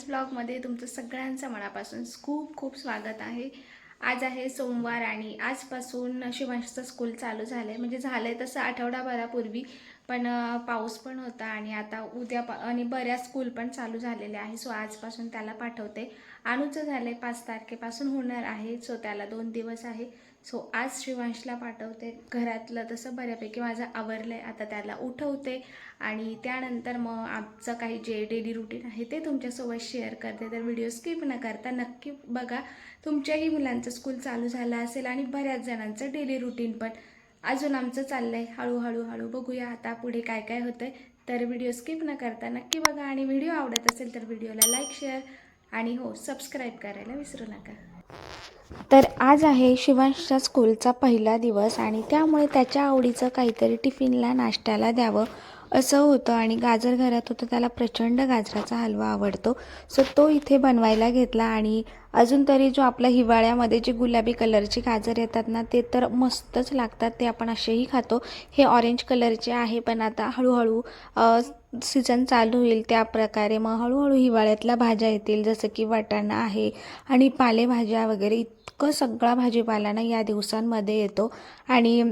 Science ब्लॉगमध्ये तुमचं सगळ्यांचं मनापासून खूप खूप स्वागत आहे. आज आहे सोमवार आणि आजपासून शिवांशचं स्कूल चालू झालं आहे म्हणजे झालं आहे तसं आठवडाभरापूर्वी पण पाऊस पण होता आणि आता उद्या पा आणि बऱ्याच स्कूल पण चालू झालेल्या आहे. सो आजपासून त्याला पाठवते. आणूचं झालं आहे पाच तारखेपासून होणार आहे. सो त्याला दोन दिवस आहे. सो आज शिवांशला पाठवते. घरातलं तसं बऱ्यापैकी माझं आवरलं आहे आता त्याला उठवते आणि त्यानंतर मग आमचं काही जे डेली रुटीन आहे ते तुमच्यासोबत शेअर करते. तर व्हिडिओ स्किप न करता नक्की बघा. तुमच्याही मुलांचं स्कूल चालू झालं असेल आणि बऱ्याच जणांचं डेली रुटीन पण अजून आमचं चाललं आहे हळूहळू हळू बघूया आता पुढे काय काय होतं आहे तर व्हिडिओ स्किप न करता नक्की बघा. आणि व्हिडिओ आवडत असेल तर व्हिडिओला लाईक शेअर आणि हो सबस्क्राईब करायला विसरू नका. तर आज आहे शिवांशच्या स्कूलचा पहिला दिवस आणि त्यामुळे त्याच्या आवडीचं काहीतरी टिफिनला नाश्त्याला द्यावं असं होतं आणि गाजर घरात होतं त्याला प्रचंड गाजराचा हलवा आवडतो. सो तो इथे बनवायला घेतला आणि अजून तरी जो आपला हिवाळ्यामध्ये जे गुलाबी कलरचे गाजर येतात ना ते तर मस्तच लागतात ते आपण असेही खातो. हे ऑरेंज कलरचे आहे पण आता हळूहळू सीझन चालू होईल त्या प्रकारे. मग हळूहळू हिवाळ्यातल्या भाज्या येतील जसं की वाटाणा आहे आणि पालेभाज्या वगैरे. इतकं सगळा भाजीपाला ना या दिवसांमध्ये येतो. आणि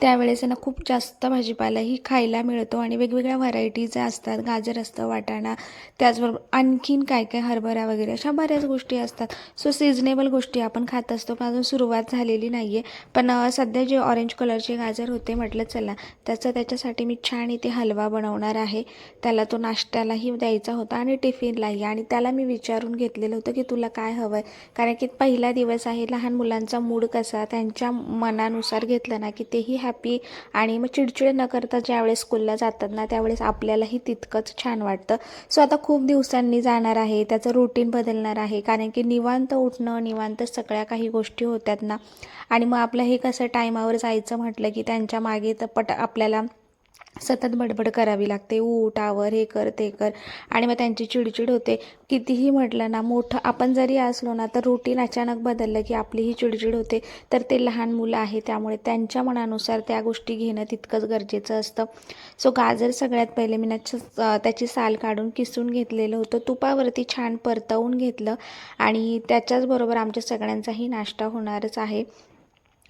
त्यावेळेस ना खूप जास्त भाजीपालाही खायला मिळतो आणि वेगवेगळ्या व्हरायटीज असतात गाजर असतं वाटाणा त्याचबरोबर आणखीन काय काय हरभरा वगैरे अशा बऱ्याच गोष्टी असतात. सो सिजनेबल गोष्टी आपण खात असतो पण अजून सुरुवात झालेली नाही आहे पण सध्या जे ऑरेंज कलरचे गाजर होते म्हटलं चला त्याचं त्याच्यासाठी मी छान इथे हलवा बनवणार आहे. त्याला तो नाश्त्यालाही द्यायचा होता आणि टिफिनलाही आणि त्याला मी विचारून घेतलेलं होतं की तुला काय हवं आहे कारण की पहिला दिवस आहे लहान मुलांचा मूड कसा त्यांच्या मनानुसार घेतलं ना की तेही हॅपी आणि मग चिडचिड न करता ज्यावेळेस स्कूलला जातात ना त्यावेळेस आपल्यालाही तितकंच छान वाटतं. सो आता खूप दिवसांनी जाणार आहे त्याचं रुटीन बदलणार आहे कारण की निवांत उठणं निवांत सगळ्या काही गोष्टी होत्यात ना. आणि मग आपलं हे कसं टायमावर जायचं म्हटलं की त्यांच्या मागे तर पट आपल्याला सतत बडबड करावी लागते. उठ आवर हे कर ते कर. आणि मग त्यांची चिडचिड होते. कितीही म्हटलं ना मोठं आपण जरी असलो ना तर रुटीन अचानक बदललं की आपलीही चिडचिड होते. तर ते लहान मुलं आहे त्यामुळे त्यांच्या मनानुसार त्या गोष्टी घेणं तितकंच गरजेचं असतं. सो गाजर सगळ्यात पहिले मी नच्छ त्याची साल काढून किसून घेतलेलं होतं. तुपावरती छान परतवून घेतलं. आणि त्याच्याचबरोबर आमच्या सगळ्यांचाही नाश्ता होणारच आहे.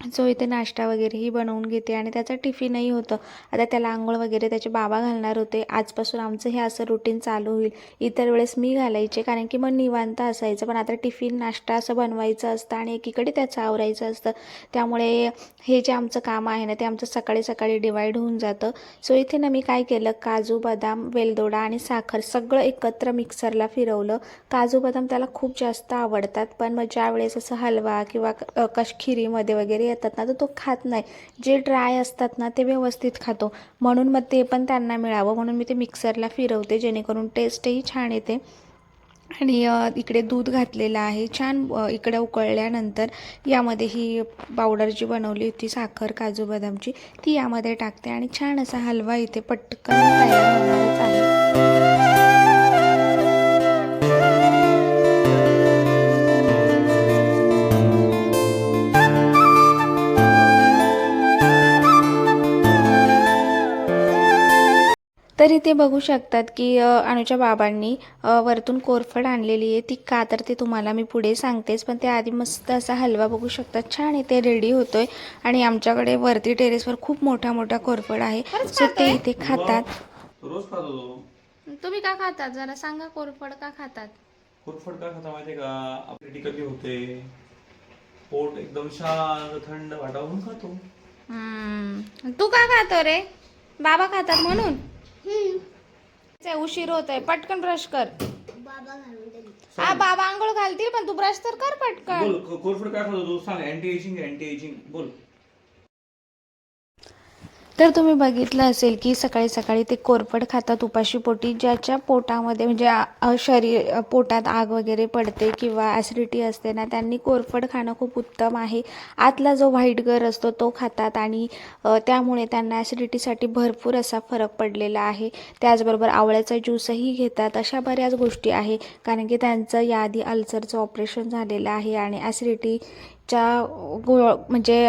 सो इथे नाश्ता वगैरेही बनवून घेते आणि त्याचा टिफिनही होतं. आता त्याला आंघोळ वगैरे त्याचे बाबा घालणार होते. आजपासून आमचं हे असं रुटीन चालू होईल. इतर वेळेस मी घालायचे कारण की मग निवांत असायचं. पण आता टिफिन नाश्ता असं बनवायचं असतं आणि एकीकडे त्याचं आवरायचं असतं. त्यामुळे हे जे आमचं काम आहे ना ते आमचं सकाळी सकाळी डिवाईड होऊन जातं. सो इथे ना मी काय केलं? काजू बदाम वेलदोडा आणि साखर सगळं एकत्र मिक्सरला फिरवलं. काजू बदाम त्याला खूप जास्त आवडतात. पण मग ज्या वेळेस असं हलवा किंवा क- कश खिरीमध्ये वगैरे येतात ना तर तो खात नाही. जे ड्राय असतात ना ते व्यवस्थित खातो. म्हणून मग ते पण त्यांना मिळावं. म्हणून मी ते मिक्सरला फिरवते जेणेकरून टेस्टही छान येते. आणि इकडे दूध घातलेलं आहे. छान इकडे उकळल्यानंतर यामध्ये ही पावडर जी बनवली होती साखर काजू बदामची ती यामध्ये टाकते. आणि छान असा हलवा इथे पटकन तयार होणारच आहे. तर इथे बघू शकतात की अनुच्या बाबांनी वरतून कोरफड आणलेली आहे. ती का तर ते तुम्हाला मी पुढे सांगतेच पण ते आधी मस्त असा हलवा बघू शकतात. छान इथे रेडी होतोय. आणि आमच्याकडे वरती टेरेसवर खूप मोठा मोठा कोरफड आहे. सो ते इथे खातात. रोज खातो तो. तुम्ही का खातात? जरा सांगा कोरफड का खातात? कोरफड का खाता माहितीये का? आपली कमी होते. पोट एकदम शांत थंड वाटावून खातो. तू का खातो रे? बाबा खातात म्हणून? उशीर होत आहे पटकन ब्रश कर. हा बाबा आंघोळ घालतील पण तू ब्रश तर कर पटकन. बोल को- कोरफड काय खातो सांग अँटी एजिंग अँटी एजिंग बोल. तर तुम्ही बघितलं असेल की सकाळी सकाळी ते कोरफड खातात उपाशी पोटी ज्याच्या पोटामध्ये म्हणजे शरीर पोटात आग वगैरे पडते किंवा ॲसिडिटी असते ना त्यांनी कोरफड खाणं खूप उत्तम आहे. आतला जो व्हाईट गर असतो तो खातात आणि त्यामुळे त्यांना ॲसिडिटीसाठी भरपूर असा फरक पडलेला आहे. त्याचबरोबर आवळ्याचा ज्यूसही घेतात अशा बऱ्याच गोष्टी आहे. कारण की त्यांचं याआधी अल्सरचं ऑपरेशन झालेलं आहे आणि ॲसिडिटी च्या गुळ म्हणजे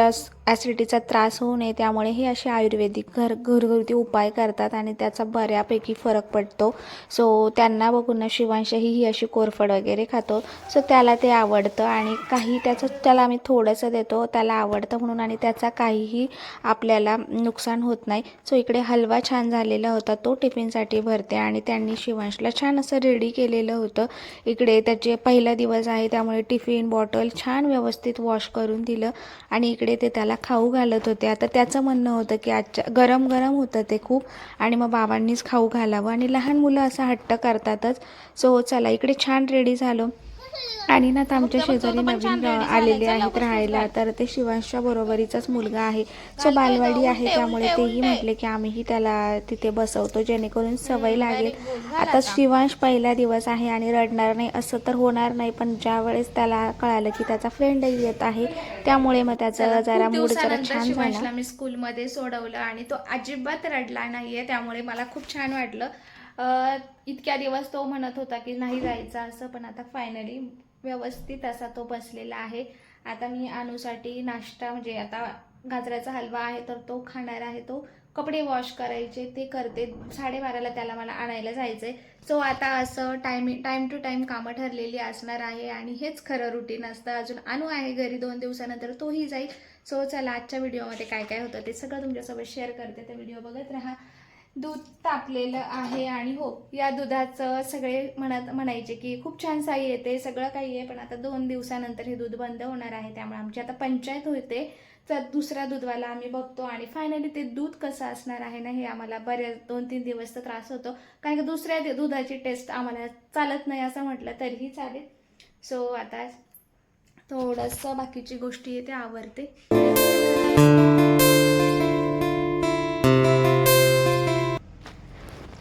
ॲसिडिटीचा त्रास होऊ नये त्यामुळे हे असे आयुर्वेदिक घर घरगुती उपाय करतात आणि त्याचा बऱ्यापैकी फरक पडतो. सो त्यांना बघून ना शिवांशही ही अशी कोरफड वगैरे खातो. सो त्याला ते आवडतं आणि काही त्याचं त्याला आम्ही थोडंसं देतो त्याला आवडतं म्हणून आणि त्याचा काहीही आपल्याला नुकसान होत नाही. सो इकडे हलवा छान झालेला होता तो टिफिनसाठी भरते आणि त्यांनी शिवांशला छान असं रेडी केलेलं होतं. इकडे त्याचे पहिला दिवस आहे त्यामुळे टिफिन बॉटल छान व्यवस्थित वॉश करून दिलं आणि इकडे ते त्याला खाऊ घालत होते. आता त्याचं म्हणणं होतं की आजच्या गरम गरम होतं ते खूप आणि मग बाबांनीच खाऊ घालावं. आणि लहान मुलं असं हट्ट करतातच. सो चला इकडे छान रेडी झालो. आणि ना आता आमच्या शेजारी नवीन आलेले आहेत राहायला. तर ते शिवांशच्या बरोबरीचाच मुलगा आहे. सो बालवाडी आहे त्यामुळे तेही म्हटले की आम्हीही त्याला तिथे बसवतो. जेणेकरून सवय लागेल. आता शिवांश पहिला दिवस आहे आणि रडणार नाही. असं तर होणार नाही पण ज्या वेळेस त्याला कळालं की त्याचा फ्रेंडही येत आहे त्यामुळे मग त्याचा जरा मूड जरा छान झाला. शिवांशला मी स्कूलमध्ये सोडवलं आणि तो अजिबात रडला नाहीये त्यामुळे मला खूप छान वाटलं. इतक्या दिवस तो म्हणत होता की नाही जायचं असं पण आता फायनली व्यवस्थित असा तो बसलेला आहे. आता मी अनुसाठी नाश्ता म्हणजे आता गाजराचा हलवा आहे तर तो खाणार आहे. तो कपडे वॉश करायचे ते करते. साडेबाराला त्याला मला आणायला जायचंय. सो आता असं टाइम टाइम टू टाइम कामं ठरलेली असणार आहे आणि हेच खरं रुटीन असतं. अजून अनु आहे घरी दोन दिवसानंतर तोही जाईल. सो चला आजच्या व्हिडिओमध्ये काय काय होतं ते सगळं तुमच्यासोबत शेअर करते. ते व्हिडिओ बघत राहा. दूध तापलेलं आहे आणि हो या दुधाचं सगळे म्हणत म्हणायचे की खूप छान साई येते सगळं काही आहे पण आता दोन दिवसानंतर हे दूध बंद होणार आहे त्यामुळे आमची आता पंचायत होते. तर दुसरा दूधवाला आम्ही बघतो आणि फायनली ते दूध कसं असणार आहे ना हे आम्हाला बऱ्याच दोन तीन दिवस तर त्रास होतो. कारण की दुसऱ्या दुधाची टेस्ट आम्हाला चालत नाही असं म्हटलं तरीही चालेल. सो आता थोडंसं बाकीची गोष्टी आहे ते आवडते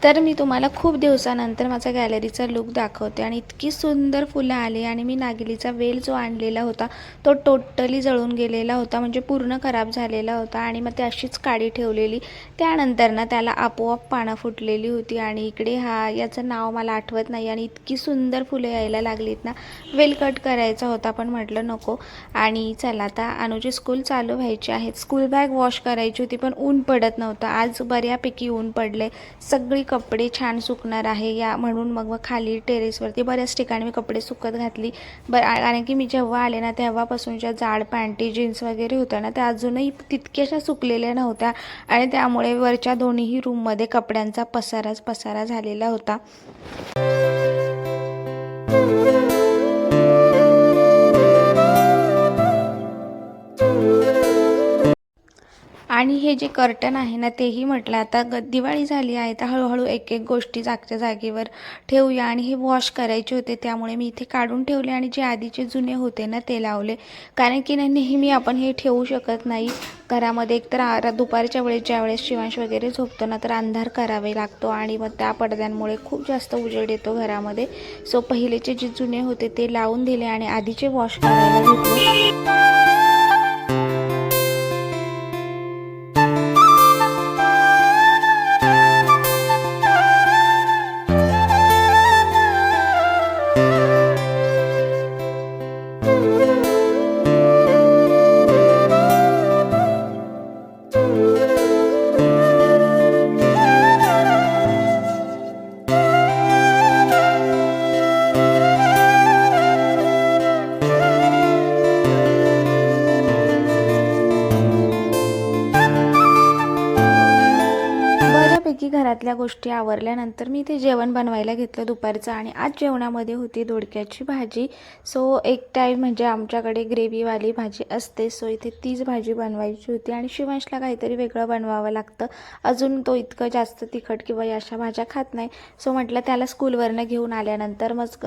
तर मी तुम्हाला खूप दिवसानंतर माझा गॅलरीचा लुक दाखवते आणि इतकी सुंदर फुलं आली आणि मी नागिलीचा वेल जो आणलेला होता तो टोटली जळून गेलेला होता म्हणजे पूर्ण खराब झालेला होता आणि मग ती अशीच काडी ठेवलेली. त्यानंतर ना त्याला आपोआप पानं फुटलेली होती आणि इकडे हा याचं नाव मला आठवत नाही आणि इतकी सुंदर फुलं यायला लागलीत ना. वेल कट करायचा होता पण म्हटलं नको. आणि चला आता अनुजी स्कूल चालू व्हायची आहेत स्कूल बॅग वॉश करायची होती पण ऊन पडत नव्हतं. आज बऱ्यापैकी ऊन पडले सगळी कपडे छान सुकणार आहे या म्हणून मग मग खाली टेरेसवरती बऱ्याच ठिकाणी मी कपडे सुकत घातली. बर कारण की मी जेव्हा आले ना तेव्हापासूनच्या जाड पॅन्टी जीन्स वगैरे होत्या ना त्या अजूनही तितक्याशा सुकलेल्या नव्हत्या. आणि त्यामुळे वरच्या दोन्हीही रूममध्ये कपड्यांचा पसाराच पसारा झालेला होता. आणि हे जे कर्टन आहे ना तेही म्हटलं आता ग दिवाळी झाली आहे तर हळूहळू एक एक गोष्टी जागच्या जागेवर ठेवूया. आणि हे वॉश करायचे होते त्यामुळे मी इथे काढून ठेवले आणि जे आधीचे जुने होते ना ते लावले. कारण की ना नेहमी आपण हे ठेवू शकत नाही. घरामध्ये एकतर आ- दुपारच्या वेळेस ज्या वेळेस शिवांश वगैरे झोपतो ना तर अंधार करावे लागतो. आणि मग त्या पडद्यांमुळे खूप जास्त उजेड येतो घरामध्ये. सो पहिलेचे जे जुने होते ते लावून दिले आणि आधीचे वॉश करायला घेतले. गोष्टी आवरल्यानंतर मी ते जेवण बनवायला घेतलं दुपारचं आणि आज जेवणामध्ये होती दोडक्याची भाजी. सो एक टाईम म्हणजे आमच्याकडे ग्रेव्हीवाली भाजी असते. सो इथे तीच भाजी बनवायची होती आणि शिवांशला काहीतरी वेगळं बनवावं लागतं. अजून तो इतकं जास्त तिखट किंवा या अशा भाज्या खात नाही. सो म्हटलं त्याला स्कूलवरनं घेऊन आल्यानंतर मग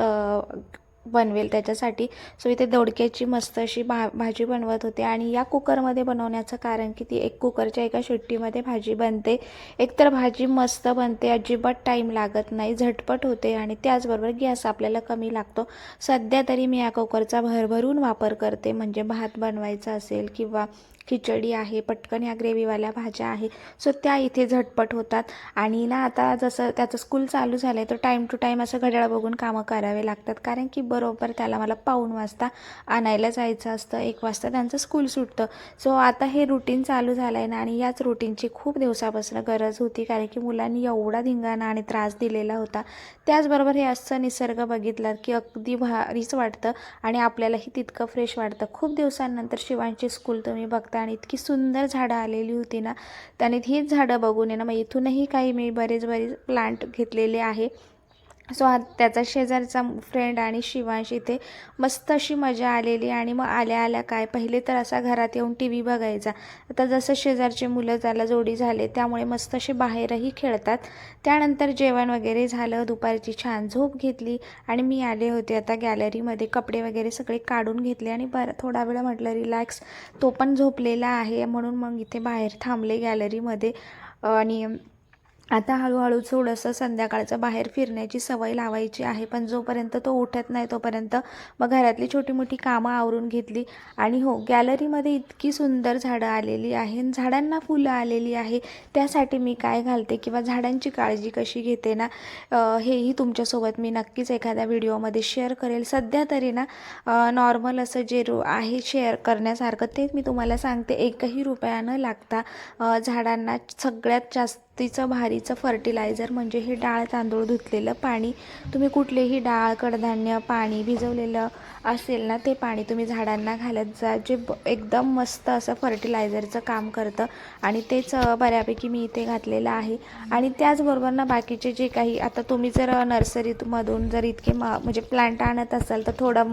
बनवेल त्याच्यासाठी. सो इथे दोडक्याची मस्त अशी भा भाजी बनवत होते. आणि या कुकरमध्ये बनवण्याचं कारण की ती एक कुकरच्या एका शिट्टीमध्ये भाजी बनते. एकतर भाजी मस्त बनते अजिबात टाईम लागत नाही झटपट होते आणि त्याचबरोबर गॅस आपल्याला कमी लागतो. सध्या तरी मी या कुकरचा भरभरून वापर करते. म्हणजे भात बनवायचा असेल किंवा खिचडी आहे पटकन या ग्रेव्हीवाल्या भाज्या आहे सो त्या इथे झटपट होतात. आणि ना आता जसं त्याचं स्कूल चालू झालं आहे तर टाईम टू टाईम असं घड्याळ बघून कामं करावे लागतात. कारण की बरोबर त्याला मला पाऊण वाजता आणायला जायचं असतं. एक वाजता त्यांचं स्कूल सुटतं. सो आता हे रुटीन चालू झालं आहे ना आणि याच रुटीनची खूप दिवसापासून गरज होती. कारण की मुलांनी एवढा धिंगाणा आणि त्रास दिलेला होता. त्याचबरोबर हे असं निसर्ग बघितलं की अगदी भारीच वाटतं. आणि आपल्यालाही तितकं फ्रेश वाटतं. खूप दिवसांनंतर शिवांची स्कूल तुम्ही बघता आणि इतकी सुंदर झाडं आलेली होती ना. त्याने हीच झाडं बघून आहे ना मग इथूनही काही मी बरेच बरेच प्लांट घेतलेले आहे. सो हा त्याचा शेजारचा फ्रेंड आणि शिवांश इथे मस्त अशी मजा आलेली आणि मग आल्या आल्या काय पहिले तर असा घरात येऊन टी व्ही बघायचा. आता जसं शेजारचे मुलं त्याला जोडी झाले त्यामुळे मस्त असे बाहेरही खेळतात. त्यानंतर जेवण वगैरे झालं दुपारची छान झोप घेतली आणि मी आले होते आता गॅलरीमध्ये कपडे वगैरे सगळे काढून घेतले आणि बरं थोडा वेळ म्हटलं रिलॅक्स तो पण झोपलेला आहे. म्हणून मग इथे बाहेर थांबले गॅलरीमध्ये आणि आता हळूहळू थोडंसं संध्याकाळचं बाहेर फिरण्याची सवय लावायची आहे पण जोपर्यंत तो उठत नाही तोपर्यंत मग घरातली छोटी मोठी कामं आवरून घेतली. आणि हो गॅलरीमध्ये इतकी सुंदर झाडं आलेली आहे झाडांना फुलं आलेली आहे त्यासाठी मी काय घालते किंवा झाडांची काळजी कशी घेते ना हेही तुमच्यासोबत मी नक्कीच एखाद्या व्हिडिओमध्ये शेअर करेल. सध्या तरी ना नॉर्मल असं जे रो आहे शेअर करण्यासारखं तेच मी तुम्हाला सांगते. एकही रुपया न लागता झाडांना सगळ्यात जास्त जास्तीचं भारीचं फर्टिलायझर म्हणजे हे डाळ तांदूळ धुतलेलं पाणी. तुम्ही कुठलेही डाळ कडधान्य पाणी भिजवलेलं असेल ना ते पाणी तुम्ही झाडांना घालत जा जे एकदम मस्त असं फर्टिलायझरचं काम करतं. आणि तेच बऱ्यापैकी मी इथे घातलेलं आहे. आणि त्याचबरोबर ना बाकीचे जे काही आता तुम्ही जर नर्सरीमधून जर इतके मा म्हणजे प्लांट आणत असाल तर थोडा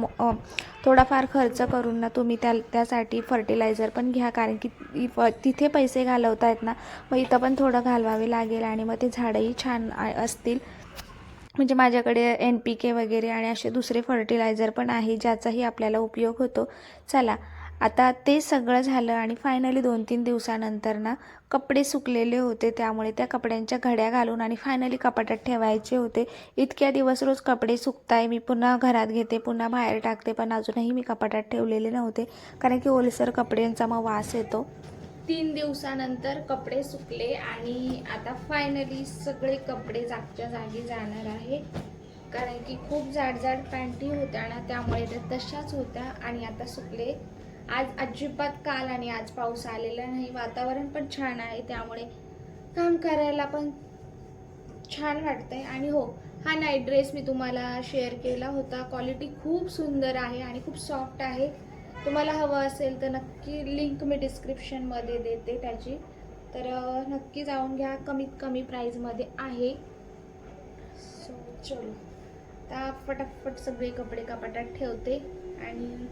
थोडाफार खर्च करून ना तुम्ही त्या त्यासाठी फर्टिलायझर पण घ्या. कारण की इ- तिथे पैसे घालवतायत ना मग इथं पण थोडं घालवावे लागेल आणि मग ते झाडंही छान असतील. म्हणजे माझ्याकडे एन पी के वगैरे आणि असे दुसरे फर्टिलायझर पण आहे ज्याचाही आपल्याला उपयोग होतो. चला आता ते सगळं झालं आणि फायनली दोन तीन दिवसानंतर ना कपडे सुकलेले होते. त्यामुळे त्या कपड्यांच्या घड्या घालून आणि फायनली कपाटात ठेवायचे होते. इतक्या दिवस रोज कपडे सुकताय मी पुन्हा घरात घेते पुन्हा बाहेर टाकते पण अजूनही मी कपाटात ठेवलेले नव्हते. कारण की ओलसर कपड्यांचा मग वास येतो. तीन दिवसानंतर कपडे सुकले आणि आता फायनली सगळे कपडे जागच्या जागी जाणार आहे. कारण की खूप जाड जाड पॅन्टी होत्या ना त्यामुळे त्या तशाच होत्या आणि आता सुकले. आज अजिबात काल आणि आज पाऊस आलेला नाही. वातावरण पण छान आहे त्यामुळे काम करायला पण छान वाटतंय. आणि हो हा नाईट ड्रेस मी तुम्हाला शेअर केला होता. क्वालिटी खूप सुंदर आहे आणि खूप सॉफ्ट आहे. तुम्हाला हवं असेल तर नक्की लिंक मी डिस्क्रिप्शनमध्ये देते त्याची. तर नक्की जाऊन घ्या. कमीत कमी प्राईजमध्ये आहे. सो चलो. आता फटाफट सगळे कपडे कपाटात ठेवते आणि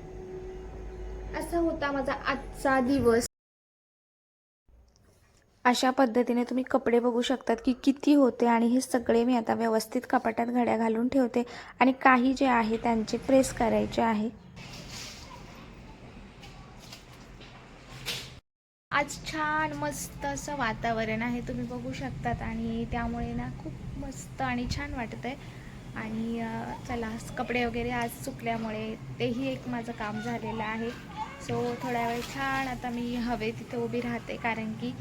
असा होता माझा आजचा दिवस. अशा पद्धतीने तुम्ही कपडे बघू शकतात की किती होते आणि हे सगळे मी आता व्यवस्थित कपाटात घड्या घालून ठेवते. आणि काही जे आहे त्यांचे प्रेस करायचे आहे. आज छान मस्त असं वातावरण आहे तुम्ही बघू शकतात. आणि त्यामुळे ना खूप मस्त आणि छान वाटत आहे आणि चला कपडे वगैरे आज सुकल्यामुळे तेही एक माझं काम झालेलं आहे. सो थोड्या वेळ छान आता मी हवे तिथे उभी राहते. कारण की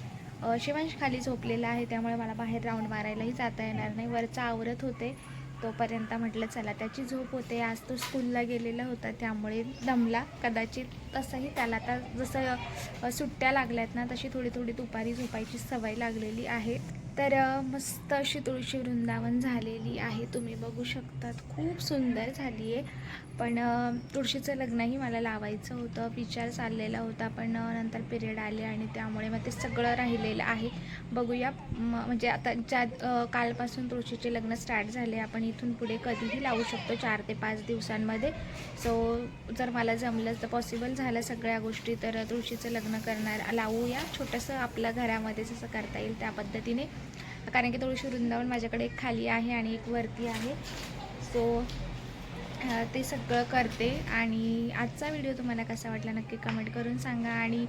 शिवांश खाली झोपलेला आहे त्यामुळे मला बाहेर राऊंड मारायलाही जाता येणार नाही. वरचं आवरत होते. तोपर्यंत म्हटलं चला त्याची झोप होते. आज तो स्कूलला गेलेला होता. त्यामुळे दमला. कदाचित तसंही त्याला आता जसं सुट्ट्या लागल्यात ना तशी थोडी थोडी दुपारी झोपायची सवय लागलेली आहे. तर मस्त अशी तुळशी वृंदावन झालेली आहे. तुम्ही बघू शकतात. खूप सुंदर झाली आहे. पण तुळशीचं लग्नही मला लावायचं होतं. विचार चाललेला होता पण नंतर पिरियड आले आणि त्यामुळे मग ते सगळं राहिलेलं आहे. बघूया म्हणजे आता ज्या कालपासून तुळशीचे लग्न स्टार्ट झाले आपण इथून पुढे कधीही लावू शकतो चार ते पाच दिवसांमध्ये. सो जर मला जमलं तर पॉसिबल झालं सगळ्या गोष्टी तर तुळशीचं लग्न करणार लावूया. छोटंसं आपल्या घरामध्ये जसं करता येईल त्या पद्धतीने. कारण की थोडीशी वृंदावन माझ्याकडे एक खाली आहे आणि एक वरती आहे. सो ते सगळं करते आणि आजचा व्हिडिओ तुम्हाला कसा वाटला नक्की कमेंट करून सांगा आणि